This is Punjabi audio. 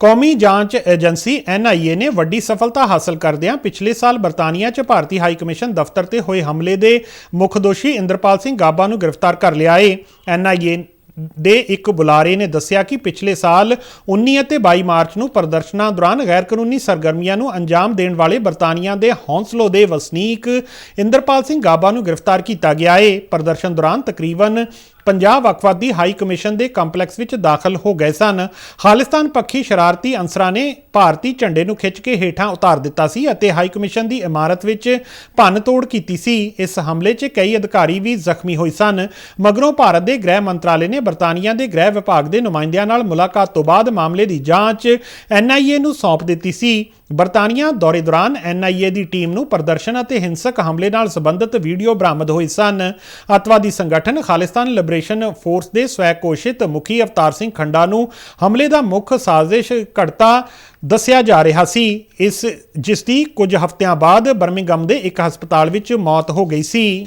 ਕੌਮੀ ਜਾਂਚ ਏਜੰਸੀ ਐਨਆਈਏ ਨੇ ਵੱਡੀ ਸਫਲਤਾ ਹਾਸਲ ਕਰਦਿਆਂ ਪਿਛਲੇ ਸਾਲ ਬਰਤਾਨੀਆ 'ਚ ਭਾਰਤੀ ਹਾਈ ਕਮਿਸ਼ਨ ਦਫ਼ਤਰ ਤੇ ਹੋਏ ਹਮਲੇ ਦੇ ਮੁੱਖ ਦੋਸ਼ੀ ਇੰਦਰਪਾਲ ਸਿੰਘ ਗਾਬਾ ਨੂੰ ਗ੍ਰਿਫਤਾਰ ਕਰ ਲਿਆ ਏ। ਐਨਆਈਏ ਦੇ ਇੱਕ ਬੁਲਾਰੇ ਨੇ ਦੱਸਿਆ ਕਿ ਪਿਛਲੇ ਸਾਲ 19 ਅਤੇ 22 ਮਾਰਚ ਨੂੰ ਪ੍ਰਦਰਸ਼ਨਾਂ ਦੌਰਾਨ ਗੈਰ ਕਾਨੂੰਨੀ ਸਰਗਰਮੀਆਂ ਨੂੰ ਅੰਜਾਮ ਦੇਣ ਵਾਲੇ ਬਰਤਾਨੀਆ ਦੇ ਹੌਂਸਲੋ ਦੇ ਵਸਨੀਕ ਇੰਦਰਪਾਲ ਸਿੰਘ ਗਾਬਾ ਨੂੰ ਗ੍ਰਿਫਤਾਰ ਕੀਤਾ ਗਿਆ ਏ। ਪ੍ਰਦਰਸ਼ਨ ਦੌਰਾਨ ਤਕਰੀਬਨ ਪੰਜਾਬ ਵੱਖਵਾਦੀ ਹਾਈ ਕਮਿਸ਼ਨ ਦੇ ਕੰਪਲੈਕਸ ਵਿੱਚ ਦਾਖਲ ਹੋ ਗਏ ਸਨ। ਖਾਲਿਸਤਾਨ ਪੱਖੀ ਸ਼ਰਾਰਤੀ ਅਨਸਰਾਂ ਨੇ ਭਾਰਤੀ ਝੰਡੇ ਨੂੰ ਖਿੱਚ ਕੇ ਹੇਠਾਂ ਉਤਾਰ ਦਿੱਤਾ ਸੀ ਅਤੇ ਹਾਈ ਕਮਿਸ਼ਨ ਦੀ ਇਮਾਰਤ ਵਿੱਚ ਭੰਨ ਤੋੜ ਕੀਤੀ ਸੀ। ਇਸ ਹਮਲੇ 'ਚ ਕਈ ਅਧਿਕਾਰੀ ਵੀ ਜ਼ਖਮੀ ਹੋਏ ਸਨ। ਮਗਰੋਂ ਭਾਰਤ ਦੇ ਗ੍ਰਹਿ ਮੰਤਰਾਲੇ ਨੇ ਬਰਤਾਨੀਆ ਦੇ ਗ੍ਰਹਿ ਵਿਭਾਗ ਦੇ ਨੁਮਾਇੰਦਿਆਂ ਨਾਲ ਮੁਲਾਕਾਤ ਤੋਂ ਬਾਅਦ ਮਾਮਲੇ ਦੀ ਜਾਂਚ ਐਨਆਈਏ ਨੂੰ ਸੌਂਪ ਦਿੱਤੀ ਸੀ। ਬਰਤਾਨੀਆ ਦੌਰੇ ਦੌਰਾਨ ਐਨਆਈਏ ਦੀ ਟੀਮ ਨੂੰ ਪ੍ਰਦਰਸ਼ਨ ਅਤੇ ਹਿੰਸਕ ਹਮਲੇ ਨਾਲ ਸੰਬੰਧਿਤ ਵੀਡੀਓ ਬਰਾਮਦ ਹੋਏ ਸਨ। ਅਤਵਾਦੀ ਸੰਗਠਨ ਖਾਲਿਸਤਾਨ ਲਿਬਰੇਸ਼ਨ ਫੋਰਸ ਦੇ ਸਵੈ ਘੋਸ਼ਿਤ ਮੁਖੀ ਅਵਤਾਰ ਸਿੰਘ ਖੰਡਾ ਨੂੰ ਹਮਲੇ ਦਾ ਮੁੱਖ ਸਾਜ਼ਿਸ਼ ਘੜਤਾ ਦੱਸਿਆ ਜਾ ਰਿਹਾ ਸੀ। ਇਸ ਜਿਸ ਦੀ ਕੁਝ ਹਫ਼ਤਿਆਂ ਬਾਅਦ ਬਰਮਿੰਗਮ ਦੇ ਇੱਕ ਹਸਪਤਾਲ ਵਿੱਚ ਮੌਤ ਹੋ ਗਈ ਸੀ।